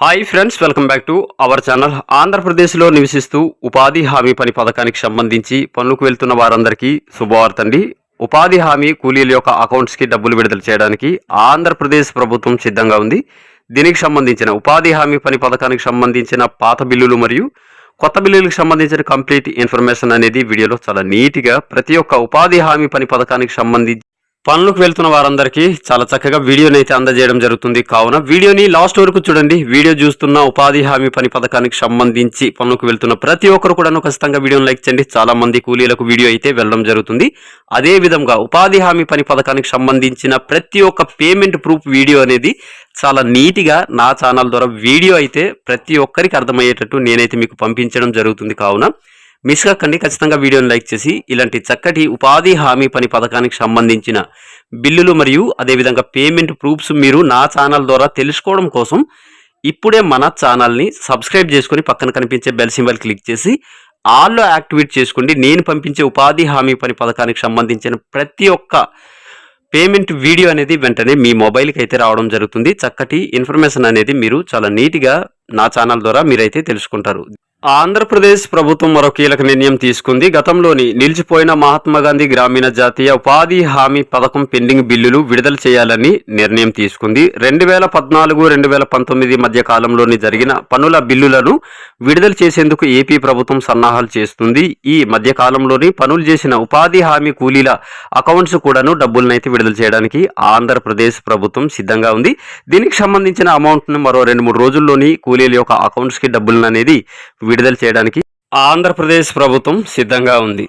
Hi friends welcome back to our channel ఆంధ్రప్రదేశ్లో నివసిస్తూ ఉపాధి హామీ పని పథకానికి సంబంధించి పనులకు వెళ్తున్న వారందరికీ శుభవార్త అండి. ఉపాధి హామీ కూలీల యొక్క అకౌంట్స్కి డబ్బులు విడుదల చేయడానికి ఆంధ్రప్రదేశ్ ప్రభుత్వం సిద్ధంగా ఉంది. దీనికి సంబంధించిన ఉపాధి హామీ పని పథకానికి సంబంధించిన పాత బిల్లులు మరియు కొత్త బిల్లులకు సంబంధించిన కంప్లీట్ ఇన్ఫర్మేషన్ అనేది వీడియోలో చాలా నీట్గా ప్రతి ఒక్క ఉపాధి హామీ పని పథకానికి సంబంధించి పనులకు వెళ్తున్న వారందరికీ చాలా చక్కగా వీడియోని అయితే అందజేయడం జరుగుతుంది. కావున వీడియోని లాస్ట్ వరకు చూడండి. వీడియో చూస్తున్న ఉపాధి హామీ పని పథకానికి సంబంధించి పనులకు వెళ్తున్న ప్రతి ఒక్కరు కూడా ఖచ్చితంగా వీడియోని లైక్ చేయండి. చాలా మంది కూలీలకు వీడియో అయితే వెళ్ళడం జరుగుతుంది. అదే విధంగా ఉపాధి హామీ పని పథకానికి సంబంధించిన ప్రతి ఒక్క పేమెంట్ ప్రూఫ్ వీడియో అనేది చాలా నీట్గా నా ఛానల్ ద్వారా వీడియో అయితే ప్రతి ఒక్కరికి అర్థమయ్యేటట్టు నేనైతే మీకు పంపించడం జరుగుతుంది. కావున మిస్ కాకండి ఖచ్చితంగా వీడియోని లైక్ చేసి ఇలాంటి చక్కటి ఉపాధి హామీ పని పథకానికి సంబంధించిన బిల్లులు మరియు అదేవిధంగా పేమెంట్ ప్రూఫ్స్ మీరు నా ఛానల్ ద్వారా తెలుసుకోవడం కోసం ఇప్పుడే మన ఛానల్ని సబ్స్క్రైబ్ చేసుకొని పక్కన కనిపించే బెల్ సింబల్ క్లిక్ చేసి ఆల్లో యాక్టివేట్ చేసుకోండి. నేను పంపించే ఉపాధి హామీ పని పథకానికి సంబంధించిన ప్రతి ఒక్క పేమెంట్ వీడియో అనేది వెంటనే మీ మొబైల్కి అయితే రావడం జరుగుతుంది. చక్కటి ఇన్ఫర్మేషన్ అనేది మీరు చాలా నీట్గా నా ఛానల్ ద్వారా మీరైతే తెలుసుకుంటారు. ఆంధ్రప్రదేశ్ ప్రభుత్వం మరో కీలక నిర్ణయం తీసుకుంది. గతంలోని నిలిచిపోయిన మహాత్మా గాంధీ గ్రామీణ జాతీయ ఉపాధి హామీ పథకం పెండింగ్ బిల్లులు విడుదల చేయాలని నిర్ణయం తీసుకుంది. రెండు వేల పద్నాలుగు రెండు వేల పంతొమ్మిది మధ్య కాలంలోని జరిగిన పనుల బిల్లులను విడుదల చేసేందుకు ఏపీ ప్రభుత్వం సన్నాహాలు చేస్తుంది. ఈ మధ్య కాలంలోని పనులు చేసిన ఉపాధి హామీ కూలీల అకౌంట్స్ కూడాను డబ్బులనైతే విడుదల చేయడానికి ఆంధ్రప్రదేశ్ ప్రభుత్వం సిద్ధంగా ఉంది. దీనికి సంబంధించిన అమౌంట్ను మరో రెండు మూడు రోజుల్లోని కూలీల యొక్క అకౌంట్స్కి డబ్బులను అనేది విడుదల చేయడానికి ఆంధ్రప్రదేశ్ ప్రభుత్వం సిద్ధంగా ఉంది.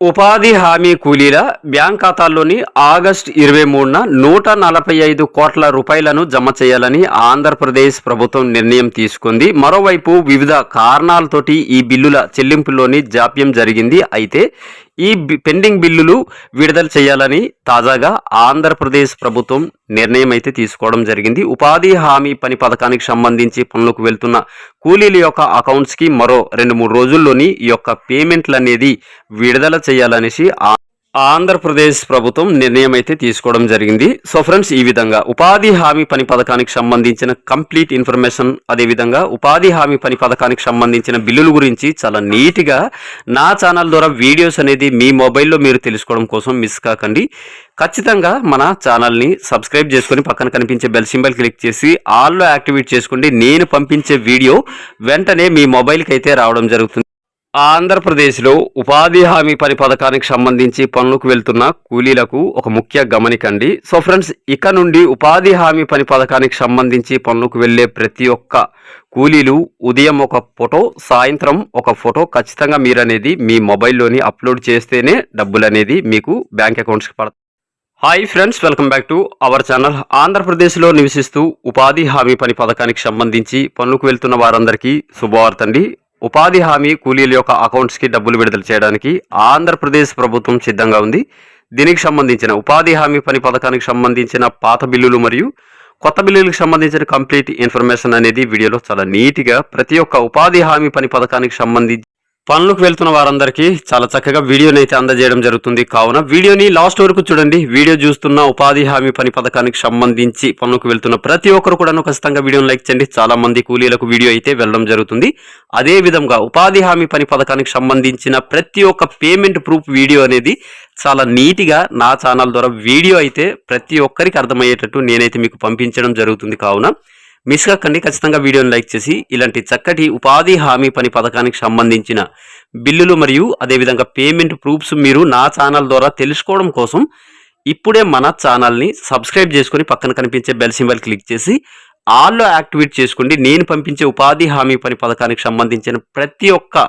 ఉపాధి హామీ కూలీల బ్యాంక్ ఖాతాల్లోని ఆగస్టు ఇరవై మూడున నూట నలభై ఐదు కోట్ల రూపాయలను జమ చేయాలని ఆంధ్రప్రదేశ్ ప్రభుత్వం నిర్ణయం తీసుకుంది. మరోవైపు వివిధ కారణాలతోటి ఈ బిల్లుల చెల్లింపులోని జాప్యం జరిగింది. అయితే ఈ బి- పెండింగ్ బిల్లులు విడుదల చేయాలని తాజాగా ఆంధ్రప్రదేశ్ ప్రభుత్వం నిర్ణయం అయితే తీసుకోవడం జరిగింది. ఉపాధి హామీ పని పథకానికి సంబంధించి పనులకు వెళ్తున్న కూలీల యొక్క అకౌంట్స్కి మరో రెండు మూడు రోజుల్లోని ఈ యొక్క పేమెంట్లు అనేది విడుదల చేయాలనేసి ఆంధ్రప్రదేశ్ ప్రభుత్వం నిర్ణయం అయితే తీసుకోవడం జరిగింది. సో ఫ్రెండ్స్ ఈ విధంగా ఉపాధి హామీ పని పథకానికి సంబంధించిన కంప్లీట్ ఇన్ఫర్మేషన్ అదేవిధంగా ఉపాధి హామీ పని పథకానికి సంబంధించిన బిల్లుల గురించి చాలా నీట్గా నా ఛానల్ ద్వారా వీడియోస్ అనేది మీ మొబైల్లో మీరు తెలుసుకోవడం కోసం మిస్ కాకండి. ఖచ్చితంగా మన ఛానల్ని సబ్స్క్రైబ్ చేసుకొని పక్కన కనిపించే బెల్ సింబల్ క్లిక్ చేసి ఆల్లో యాక్టివేట్ చేసుకోండి నేను పంపించే వీడియో వెంటనే మీ మొబైల్కి అయితే రావడం జరుగుతుంది. ఆంధ్రప్రదేశ్లో ఉపాధి హామీ పని పథకానికి సంబంధించి పనులకు వెళ్తున్న కూలీలకు ఒక ముఖ్య గమనికండి. సో ఫ్రెండ్స్ ఇక నుండి ఉపాధి హామీ పని పథకానికి సంబంధించి పనులకు వెళ్ళే ప్రతి ఒక్క కూలీలు ఉదయం ఒక ఫోటో సాయంత్రం ఒక ఫోటో ఖచ్చితంగా మీరనేది మీ మొబైల్లోని అప్లోడ్ చేస్తేనే డబ్బులు అనేది మీకు బ్యాంక్ అకౌంట్స్కి పడతాయి hi friends welcome back to our channel. ఆంధ్రప్రదేశ్లో నివసిస్తూ ఉపాధి హామీ పని పథకానికి సంబంధించి పనులకు వెళ్తున్న వారందరికీ శుభవార్త అండి. ఉపాధి హామీ కూలీల యొక్క అకౌంట్స్కి డబ్బులు విడుదల చేయడానికి ఆంధ్రప్రదేశ్ ప్రభుత్వం సిద్ధంగా ఉంది. దీనికి సంబంధించిన ఉపాధి హామీ పని పథకానికి సంబంధించిన పాత బిల్లులు మరియు కొత్త బిల్లులకు సంబంధించిన కంప్లీట్ ఇన్ఫర్మేషన్ అనేది వీడియోలో చాలా నీట్గా ప్రతి ఒక్క ఉపాధి హామీ పని పథకానికి సంబంధించి పనులకు వెళ్తున్న వారందరికీ చాలా చక్కగా వీడియోని అయితే అందజేయడం జరుగుతుంది. కావున వీడియోని లాస్ట్ వరకు చూడండి. వీడియో చూస్తున్న ఉపాధి హామీ పని పథకానికి సంబంధించి పనులకు వెళ్తున్న ప్రతి ఒక్కరు కూడా ఖచ్చితంగా వీడియోని లైక్ చేయండి. చాలా మంది కూలీలకు వీడియో అయితే వెళ్ళడం జరుగుతుంది. అదే విధంగా ఉపాధి హామీ పని పథకానికి సంబంధించిన ప్రతి ఒక్క పేమెంట్ ప్రూఫ్ వీడియో అనేది చాలా నీట్గా నా ఛానల్ ద్వారా వీడియో అయితే ప్రతి ఒక్కరికి అర్థమయ్యేటట్టు నేనైతే మీకు పంపించడం జరుగుతుంది. కావున మిస్ కాకండి ఖచ్చితంగా వీడియోని లైక్ చేసి ఇలాంటి చక్కటి ఉపాధి హామీ పని పథకానికి సంబంధించిన బిల్లులు మరియు అదేవిధంగా పేమెంట్ ప్రూఫ్స్ మీరు నా ఛానల్ ద్వారా తెలుసుకోవడం కోసం ఇప్పుడే మన ఛానల్ని సబ్స్క్రైబ్ చేసుకొని పక్కన కనిపించే బెల్ సింబల్ క్లిక్ చేసి ఆల్లో యాక్టివేట్ చేసుకోండి. నేను పంపించే ఉపాధి హామీ పని పథకానికి సంబంధించిన ప్రతి ఒక్క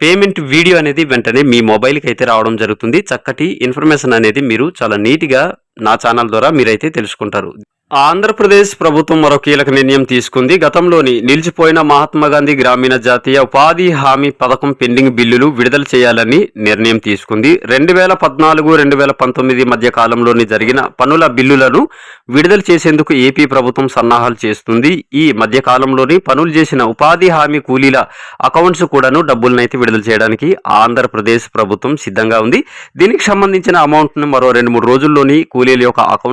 పేమెంట్ వీడియో అనేది వెంటనే మీ మొబైల్కి అయితే రావడం జరుగుతుంది. చక్కటి ఇన్ఫర్మేషన్ అనేది మీరు చాలా నీట్గా నా ఛానల్ ద్వారా మీరైతే తెలుసుకుంటారు. ఆంధ్రప్రదేశ్ ప్రభుత్వం మరో కీలక నిర్ణయం తీసుకుంది. గతంలోని నిలిచిపోయిన మహాత్మాగాంధీ గ్రామీణ జాతీయ ఉపాధి హామీ పథకం పెండింగ్ బిల్లులు విడుదల చేయాలని నిర్ణయం తీసుకుంది. రెండు వేల పద్నాలుగు రెండు వేల పంతొమ్మిది మధ్య కాలంలోని జరిగిన పనుల బిల్లులను విడుదల చేసేందుకు ఏపీ ప్రభుత్వం సన్నాహాలు చేస్తుంది. ఈ మధ్య కాలంలోని పనులు చేసిన ఉపాధి హామీ కూలీల అకౌంట్స్ కూడాను డబ్బులనైతే విడుదల చేయడానికి ఆంధ్రప్రదేశ్ ప్రభుత్వం సిద్ధంగా ఉంది. దీనికి సంబంధించిన అమౌంట్ను మరో రెండు మూడు రోజుల్లోని కూలీల యొక్క అకౌంట్